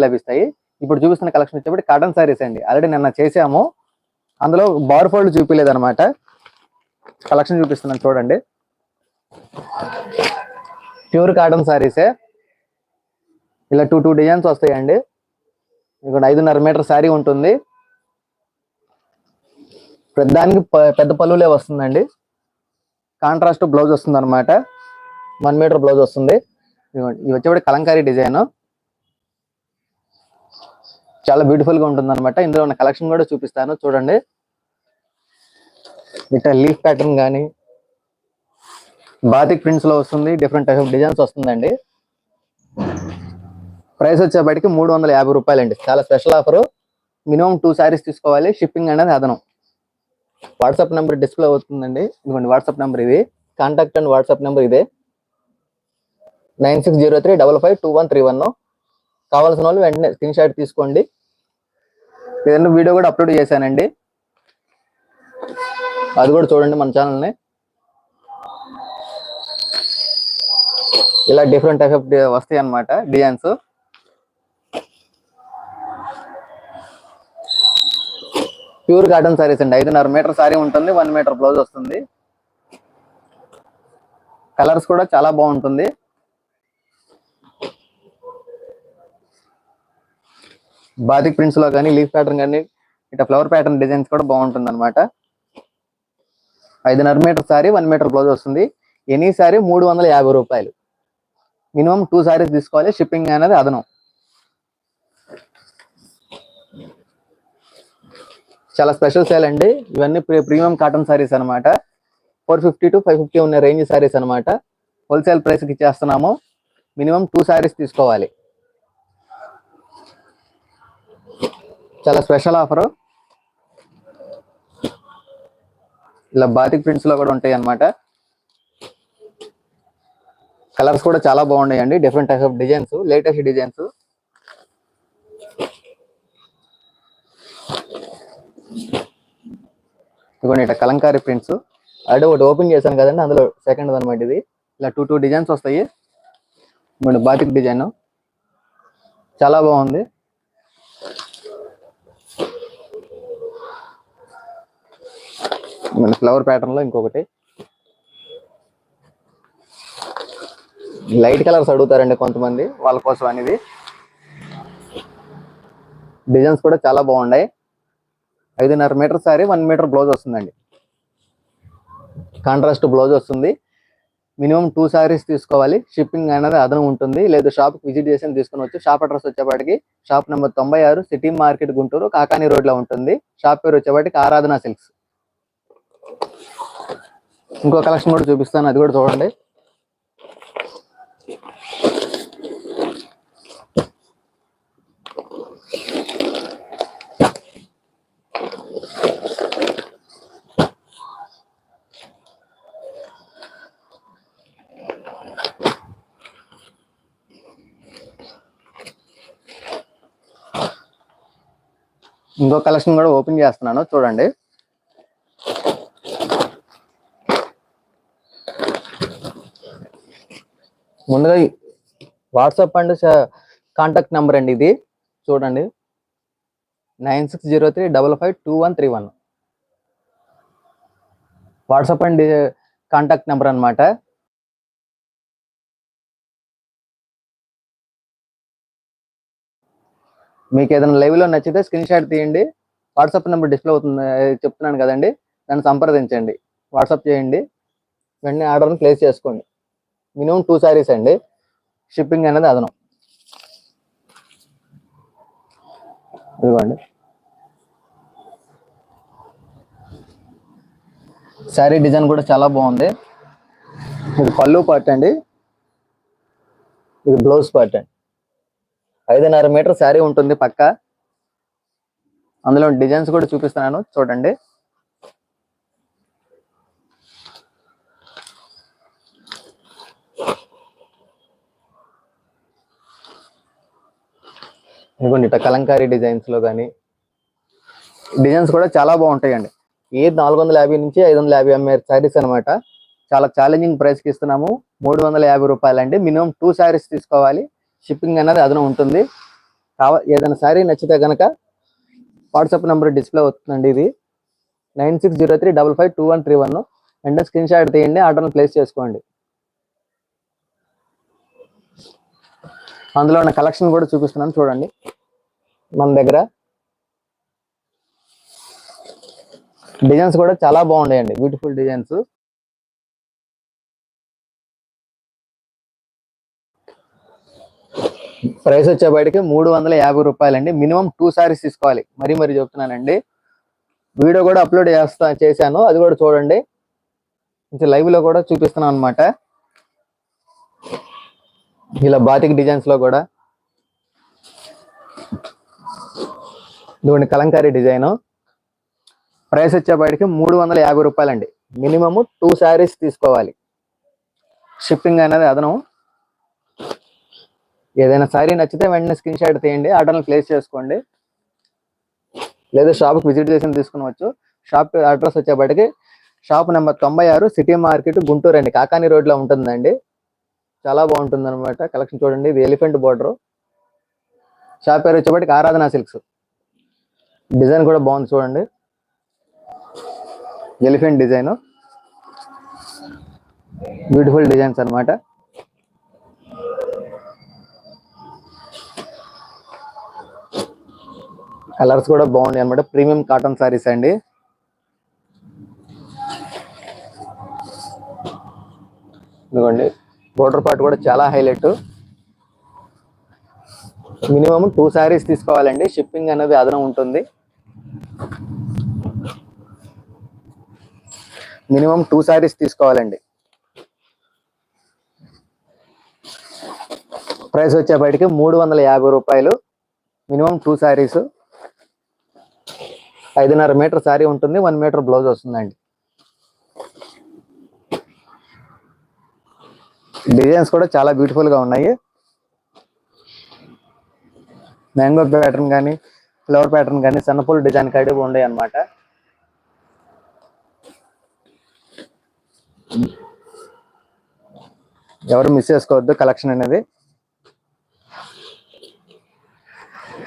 లభిస్తాయి. ఇప్పుడు చూపిస్తున్న కలెక్షన్ వచ్చేప్పటి కాటన్ సారీస్ అండి. ఆల్రెడీ నిన్న చేసాము అందులో బార్ ఫోల్డ్ చూపించలేదు అనమాట కలెక్షన్ చూపిస్తున్నాను చూడండి. ప్యూర్ కాటన్ సారీసే ఇలా టూ టూ డిజైన్స్ వస్తాయండి. ఇక్కడ ఐదున్నర మీటర్ శారీ ఉంటుంది. దానికి ప- పెద్ద పళ్ళులే వస్తుందండి. కాంట్రాస్ట్ బ్లౌజ్ వస్తుంది అనమాట వన్ మీటర్ బ్లౌజ్ వస్తుంది ఇవి ఇది కలంకారీ డిజైన్ చాలా బ్యూటిఫుల్గా ఉంటుంది అనమాట ఇందులో ఉన్న కలెక్షన్ కూడా చూపిస్తాను. చూడండి. ఇట్లా లీఫ్ ప్యాటర్న్ కానీ బాతిక్ ప్రింట్స్లో వస్తుంది. డిఫరెంట్ టైప్ ఆఫ్ డిజైన్స్ వస్తుందండి. ప్రైస్ వచ్చేప్పటికి మూడు వందల యాభై రూపాయలు అండి చాలా special offer minimum two sarees తీసుకోవాలి. షిప్పింగ్ అనేది అదనం. వాట్సాప్ నెంబర్ డిస్ప్లే అవుతుందండి. ఇదిగోండి వాట్సాప్ నెంబర్ ఇది. కాంటాక్ట్ అండ్ వాట్సాప్ నెంబర్ ఇదే. Nine six zero three double five two one three one కావాల్సిన వాళ్ళు వెంటనే స్క్రీన్ షాట్ తీసుకోండి. ఏదైనా వీడియో కూడా అప్లోడ్ చేశానండి. అది కూడా చూడండి మన ఛానల్ని. ఇలా డిఫరెంట్ టైప్ ఆఫ్ వస్తాయి అన్నమాట డిజైన్స్ ప్యూర్ కాటన్ సారీస్ అండి. ఐదున్నర మీటర్ సారీ ఉంటుంది వన్ మీటర్ బ్లౌజ్ వస్తుంది. కలర్స్ కూడా చాలా బాగుంటుంది. బాతిక్ ప్రింట్స్లో కానీ లీఫ్ ప్యాటర్న్ కానీ ఇట్లా ఫ్లవర్ ప్యాటర్న్ డిజైన్స్ కూడా బాగుంటుంది అనమాట ఐదున్నర metre saree one metre blouse వస్తుంది. ఎనీ సారీ మూడు వందల యాభై రూపాయలు. మినిమం టూ సారీస్ తీసుకోవాలి షిప్పింగ్ అనేది అదనం. చాలా స్పెషల్ సేల్ అండి. ఇవన్నీ ప్రీమియం కాటన్ సారీస్ అన్నమాట. Four fifty to five fifty ఉన్న రేంజ్ సారీస్ అన్నమాట. హోల్సేల్ ప్రైస్కి ఇచ్చేస్తున్నాము. మినిమం టూ సారీస్ తీసుకోవాలి. చాలా స్పెషల్ ఆఫర్. ఇలా బాతిక్ ప్రింట్స్లో కూడా ఉంటాయి అన్నమాట. కలర్స్ కూడా చాలా బాగున్నాయండి. Different type of designs latest designs ఇదిగోండి ఇట్లా కలంకారీ ప్రింట్స్. ఆల్రెడీ ఒకటి ఓపెన్ చేశాను కదండి అందులో సెకండ్ అనమాట ఇది. ఇలా టూ టూ డిజైన్స్ వస్తాయి. ఇదిగోండి బాతిక్ డిజైన్. చాలా బాగుంది. మన ఫ్లవర్ ప్యాటర్న్లో ఇంకొకటి. లైట్ కలర్స్ అడుగుతారండి కొంతమంది వాళ్ళ కోసం అనేది. డిజైన్స్ కూడా చాలా బాగున్నాయి. ఐదున్నర metre saree one metre blouse వస్తుందండి. కాంట్రాస్ట్ బ్లౌజ్ వస్తుంది. మినిమం టూ సారీస్ తీసుకోవాలి. షిప్పింగ్ అనేది అదనం ఉంటుంది. లేదు షాప్ విజిట్ చేసి తీసుకుని వచ్చి షాప్ అడ్రస్ వచ్చేపాటికి షాప్ నెంబర్ తొంభై ఆరు సిటీ మార్కెట్ గుంటూరు కాకాని రోడ్లో ఉంటుంది. షాప్ పేరు వచ్చేపాటికి ఆరాధన సిల్క్స్. ఇంకో కలెక్షన్ కూడా చూపిస్తాను అది కూడా చూడండి. ఇంకో కలెక్షన్ కూడా ఓపెన్ చేస్తున్నాను చూడండి. ముందుగా వాట్సాప్ అండ్ కాంటాక్ట్ నెంబర్ అండి ఇది. చూడండి. Nine six zero three double five two one three one. WhatsApp and contact number అన్నమాట. మీకు ఏదైనా లైవ్లో నచ్చితే స్క్రీన్ షాట్ తీయండి. వాట్సాప్ నెంబర్ డిస్ప్లే అవుతుంది చెప్తున్నాను కదండి. దాన్ని సంప్రదించండి. వాట్సాప్ చేయండి. వెంటనే ఆర్డర్ని ప్లేస్ చేసుకోండి. మినిమం టూ సారీస్ అండి. షిప్పింగ్ అనేది అదనం. ఇదిగోండి. శారీ డిజైన్ కూడా చాలా బాగుంది. ఇది పళ్ళు పార్ట్ అండి. ఇది బ్లౌజ్ పార్ట్ అండి. ఐదున్నర మీటర్ శారీ ఉంటుంది పక్క. అందులో డిజైన్స్ కూడా చూపిస్తున్నాను. చూడండి. ఇదిగోండి ఇట్లా కలంకారీ డిజైన్స్లో కానీ డిజైన్స్ కూడా చాలా బాగుంటాయండి. ఏ నాలుగు వందల యాభై నుంచి ఐదు వందల యాభై అమ్మే శారీస్ అనమాట చాలా ఛాలెంజింగ్ ప్రైస్కి ఇస్తున్నాము. మూడు వందల యాభై రూపాయలు అండి మినిమం టూ శారీస్ తీసుకోవాలి. షిప్పింగ్ అనేది అదనం ఉంటుంది. కావ ఏదైనా శారీ నచ్చితే కనుక వాట్సాప్ నెంబర్ డిస్ప్లే అవుతుందండి ఇది. Nine six zero three double five two one three one. వెంటనే స్క్రీన్ షాట్ తీయండి. ఆర్డర్ని ప్లేస్ చేసుకోండి. అందులో ఉన్న కలెక్షన్ కూడా చూపిస్తున్నాను చూడండి. మన దగ్గర డిజైన్స్ కూడా చాలా బాగున్నాయండి బ్యూటిఫుల్ డిజైన్స్. ప్రైస్ వచ్చేపాటికి మూడు వందల యాభై రూపాయలండి. మినిమం టూ సారీస్ తీసుకోవాలి. మరీ మరీ చెప్తున్నానండి. వీడియో కూడా అప్లోడ్ చేస్తా చేశాను. అది కూడా చూడండి. కొంచెం లైవ్లో కూడా చూపిస్తున్నాను అనమాట ఇలా బాతిక్ డిజైన్స్లో కూడా. ఇదిగోండి కలంకారీ డిజైన్. ప్రైస్ వచ్చేపాటికి మూడు వందల యాభై రూపాయలండి. మినిమము టూ శారీస్ తీసుకోవాలి. షిప్పింగ్ అనేది అదనం ఏదైనా శారీ నచ్చితే వెంటనే స్క్రీన్ షాట్ తీయండి ఆర్డర్ని ప్లేస్ చేసుకోండి. లేదా షాప్కి విజిట్ చేసి తీసుకునవచ్చు. షాప్ అడ్రస్ వచ్చేప్పటికి షాప్ నెంబర్ తొంభై ఆరు సిటీ మార్కెట్ గుంటూరు అండి కాకాని రోడ్లో ఉంటుందండి. చాలా బాగుంటుంది అనమాట కలెక్షన్ చూడండి ఇది ఎలిఫెంట్ బోర్డర్ షాప్ పేరు వచ్చేప్పటికి ఆరాధన సిల్క్స్. డిజైన్ కూడా బాగుంది చూడండి. ఎలిఫెంట్ డిజైన్ బ్యూటిఫుల్ డిజైన్స్ అనమాట కలర్స్ కూడా బాగున్నాయి అన్నమాట. ప్రీమియం కాటన్ సారీస్ అండి. ఇదిగోండి. బోర్డర్ పార్ట్ కూడా చాలా హైలైట్. మినిమం టూ సారీస్ తీసుకోవాలండి. షిప్పింగ్ అనేది అదనం ఉంటుంది. మినిమం టూ శారీస్ తీసుకోవాలండి. ప్రైస్ వచ్చేప్పటికి మూడు వందల యాభై రూపాయలు. Minimum two sarees. ఐదున్నర మీటర్ శారీ ఉంటుంది. వన్ మీటర్ బ్లౌజ్ వస్తుందండి. డిజైన్స్ కూడా చాలా బ్యూటిఫుల్గా ఉన్నాయి. మ్యాంగో ప్యాటర్న్ కానీ ఫ్లవర్ ప్యాటర్న్ కానీ సన్నపూల డిజైన్ కాడి ఉన్నాయి అనమాట ఎవరు మిస్ చేసుకోవద్దు కలెక్షన్ అనేది.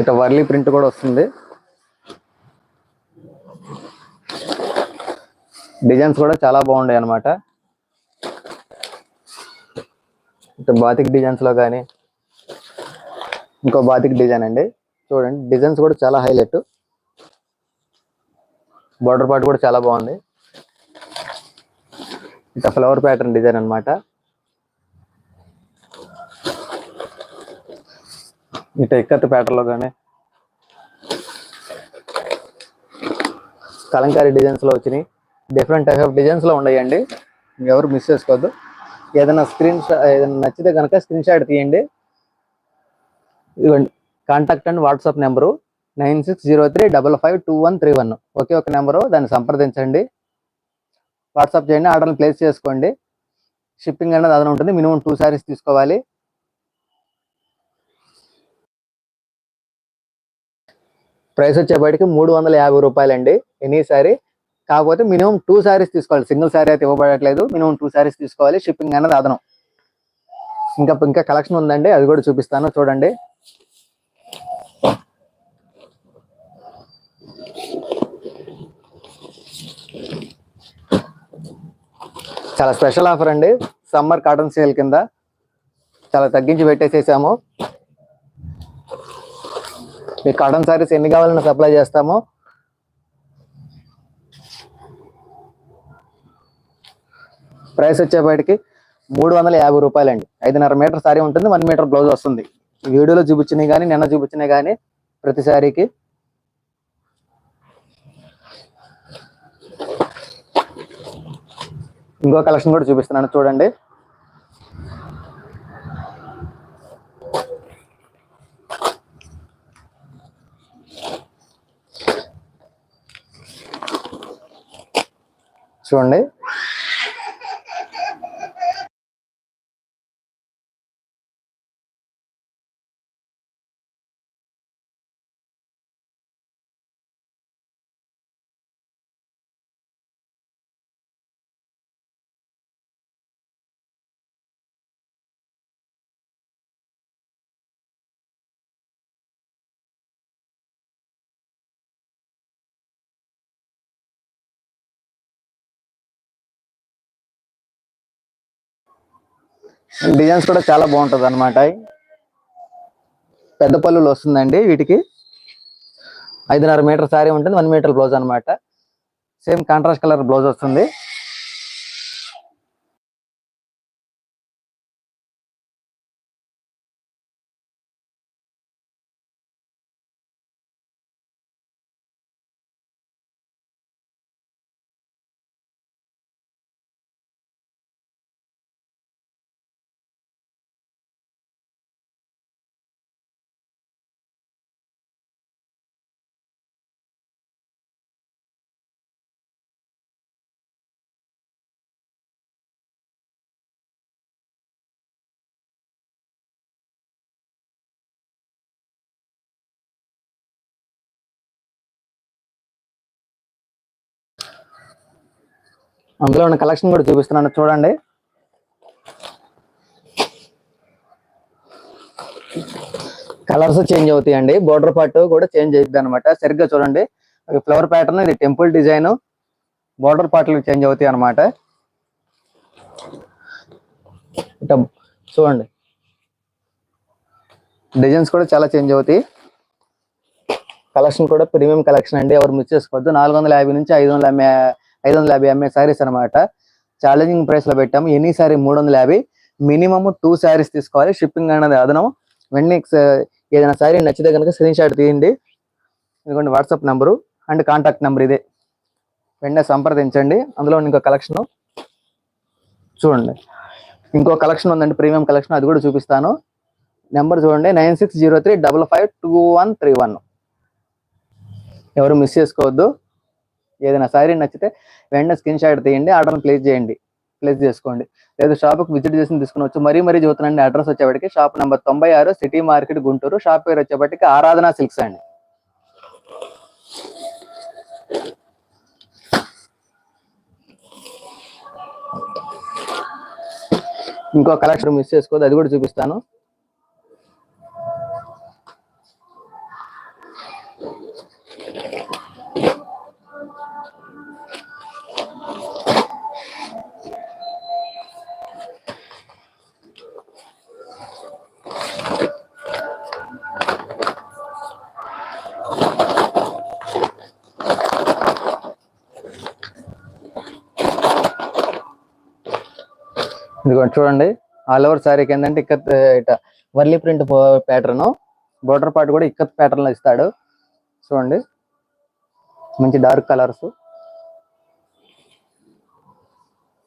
ఇక వర్లీ ప్రింట్ కూడా వస్తుంది. డిజైన్స్ కూడా చాలా బాగున్నాయి అనమాట ఇటు బాతిక్ డిజైన్స్లో కానీ ఇంకో బాతిక్ డిజైన్ అండి. చూడండి డిజైన్స్ కూడా చాలా హైలైట్ బార్డర్ పార్ట్ కూడా చాలా బాగుంది. ఇట్లా ఫ్లవర్ ప్యాటర్న్ డిజైన్ అన్నమాట. ఇట్లా ఇక్కత్ ప్యాటర్న్లో కానీ కలంకారీ డిజైన్స్లో వచ్చినాయి. డిఫరెంట్ టైప్ ఆఫ్ డిజైన్స్లో ఉన్నాయండి. ఎవరు మిస్ చేసుకోవద్దు. ఏదైనా స్క్రీన్ ఏదైనా నచ్చితే కనుక స్క్రీన్ షాట్ తీయండి. ఇవ్వండి contact and WhatsApp number nine six zero three double five two one three one. ఒకే ఒక నెంబరు దాన్ని సంప్రదించండి. వాట్సాప్ చేయండి ఆర్డర్ని ప్లేస్ చేసుకోండి. షిప్పింగ్ అనేది అదన ఉంటుంది మినిమం టూ సారీస్ తీసుకోవాలి. ప్రైస్ వచ్చేపాటికి మూడు వందల యాభై రూపాయలండి. ఎనీ సారీ కాకపోతే మినిమం టూ సారీస్ తీసుకోవాలి. సింగిల్ సారీ అయితే ఇవ్వబడట్లేదు. మినిమం టూ సారీస్ తీసుకోవాలి. షిప్పింగ్ అనేది అదనం. ఇంకా ఇంకా కలెక్షన్ ఉందండి. అది కూడా చూపిస్తాను. చూడండి. చాలా స్పెషల్ ఆఫర్ అండి. సమ్మర్ కాటన్ సేల్ కింద చాలా తగ్గించి పెట్టేసేసాము. మీకు కాటన్ సారీస్ ఎన్ని కావాలన్నా సప్లై చేస్తాము. ప్రైస్ వచ్చేపాటికి మూడు వందల యాభై రూపాయలండి. ఐదున్నర మీటర్ సారీ ఉంటుంది వన్ మీటర్ బ్లౌజ్ వస్తుంది. వీడియోలో చూపించినవి కానీ నిన్న చూపించినవి కానీ ప్రతి సారీకి ఇంకో కలెక్షన్ కూడా చూపిస్తున్నాను. చూడండి. డిజైన్స్ కూడా చాలా బాగుంటుంది అనమాట పెద్ద పళ్ళులు వస్తుందండి వీటికి. ఐదున్నర మీటర్ సారీ ఉంటుంది వన్ మీటర్ బ్లౌజ్ అన్నమాట. సేమ్ కాంట్రాస్ట్ కలర్ బ్లౌజ్ వస్తుంది. అందులో ఉన్న కలెక్షన్ కూడా చూపిస్తున్నాను చూడండి. కలర్స్ చేంజ్ అవుతాయండి. బోర్డర్ పార్ట్ కూడా చేంజ్ అవుతుంది అనమాట సరిగ్గా చూడండి. ఫ్లవర్ ప్యాటర్న్ ఇది టెంపుల్ డిజైన్ బోర్డర్ పార్ట్లు చేంజ్ అవుతాయి అనమాట చూడండి. డిజైన్స్ కూడా చాలా చేంజ్ అవుతాయి. కలెక్షన్ కూడా ప్రీమియం కలెక్షన్ అండి. ఎవరు మిస్ చేసుకోవద్దు. నాలుగు వందల యాభై నుంచి ఐదు వందల ఐదు వందల యాభై అమ్మే శారీస్ అనమాట ఛాలెంజింగ్ ప్రైస్లో పెట్టాము. ఎనీ సారీ మూడు వందల యాభై. మినిమమ్ టూ శారీస్ తీసుకోవాలి. షిప్పింగ్ అనేది అదనం వెంటనే uh, ఏదైనా శారీ నచ్చితే కనుక స్క్రీన్ షాట్ తీయండి. ఎందుకంటే WhatsApp number and contact number ఇదే. వెంటనే సంప్రదించండి. అందులో ఇంకో కలెక్షన్ చూడండి. ఇంకో కలెక్షన్ ఉందండి ప్రీమియం కలెక్షన్ అది కూడా చూపిస్తాను. నెంబర్ చూడండి. Nine six zero three double five two one three one. ఎవరు మిస్ చేసుకోవద్దు. ఏదైనా శారీ నచ్చితే వెంటనే స్క్రీన్ షాట్ తీయండి ఆర్డర్ని ప్లేస్ చేయండి ప్లేస్ చేసుకోండి. లేదు షాప్కి విజిట్ చేసి తీసుకునవచ్చు మరీ మరీ చూస్తున్నాండి అడ్రస్ వచ్చేప్పటికి షాప్ నెంబర్ తొంభై ఆరు సిటీ మార్కెట్ గుంటూరు. షాప్ పేరు వచ్చేప్పటికి ఆరాధన సిల్క్స్ అండి. ఇంకో కలెక్షన్ మిస్ చేసుకోవద్దు అది కూడా చూపిస్తాను. ఇదిగోండి చూడండి. ఆల్ ఓవర్ శారీకి ఏంటంటే ఇక్కత్ ఇట Warli print pattern border part కూడా ఇక్కత్ ప్యాటర్న్లో ఇస్తాడు. చూడండి. మంచి డార్క్ కలర్స్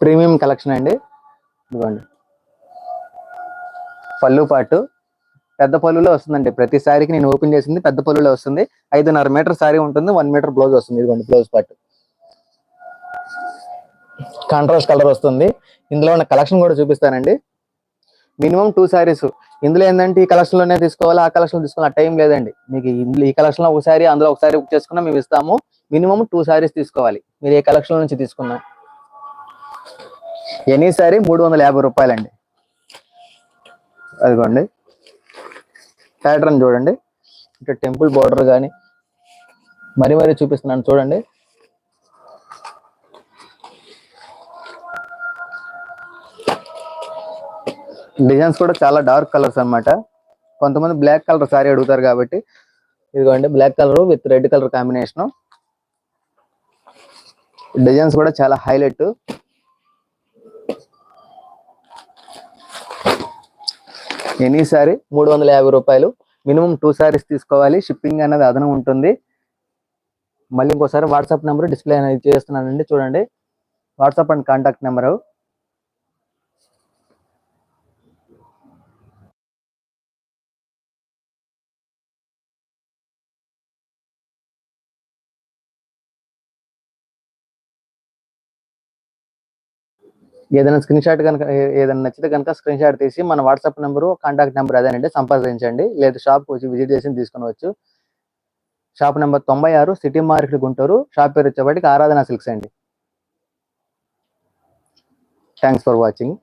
ప్రీమియం కలెక్షన్ అండి. ఇదిగోండి. పళ్ళు పాటు పెద్ద పళ్ళులో వస్తుందండి. ప్రతి శారీకి నేను ఓపెన్ చేసింది పెద్ద పళ్ళులో వస్తుంది. ఐదున్నర మీటర్ శారీ ఉంటుంది. వన్ మీటర్ బ్లౌజ్ వస్తుంది. ఇదిగోండి బ్లౌజ్ పార్ట్ కాంట్రాస్ట్ కలర్ వస్తుంది. ఇందులో ఉన్న కలెక్షన్ కూడా చూపిస్తానండి. మినిమం టూ శారీస్ ఇందులో ఏంటంటే ఈ కలెక్షన్లోనే తీసుకోవాలి ఆ కలెక్షన్ తీసుకోవాలి? ఆ టైం లేదండి. మీకు ఇందులో ఈ కలెక్షన్లో అందులో ఒకసారి బుక్ చేసుకున్నా మేము ఇస్తాము. మినిమం టూ శారీస్ తీసుకోవాలి. మీరు ఏ కలెక్షన్ నుంచి తీసుకున్నా. ఎనీ సారీ మూడు వందల యాభై రూపాయలండి. అదిగోండి. ప్యాటర్న్ చూడండి. ఇంకా టెంపుల్ బోర్డర్ కానీ మరీ మరీ చూపిస్తున్నాను. చూడండి. డిజైన్స్ కూడా చాలా డార్క్ కలర్స్ అన్నమాట. కొంతమంది బ్లాక్ కలర్ సారీ అడుగుతారు కాబట్టి ఇదిగోండి black colour with red colour combination. Designs కూడా చాలా హైలైట్. ఎనీ సారీ మూడు వందల యాభై రూపాయలు. మినిమం టూ సారీస్ తీసుకోవాలి. షిప్పింగ్ అనేది అదనం ఉంటుంది. మళ్ళీ ఇంకోసారి వాట్సాప్ నెంబర్ డిస్ప్లే అనేది చేస్తున్నానండి. చూడండి. WhatsApp and contact number. ఏదైనా స్క్రీన్ షాట్ కనుక ఏదైనా నచ్చితే కనుక స్క్రీన్ షాట్ తీసి మన వాట్సాప్ నెంబరు కాంటాక్ట్ నెంబర్ అదేనండి సంప్రదించండి. లేదా షాప్కి వచ్చి విజిట్ చేసి తీసుకునవచ్చు. షాప్ నెంబర్ తొంభై ఆరు సిటీ మార్కెట్ గుంటూరు. షాప్ పేరు వచ్చేప్పటికి ఆరాధన సిల్క్స్ అండి. Thanks for watching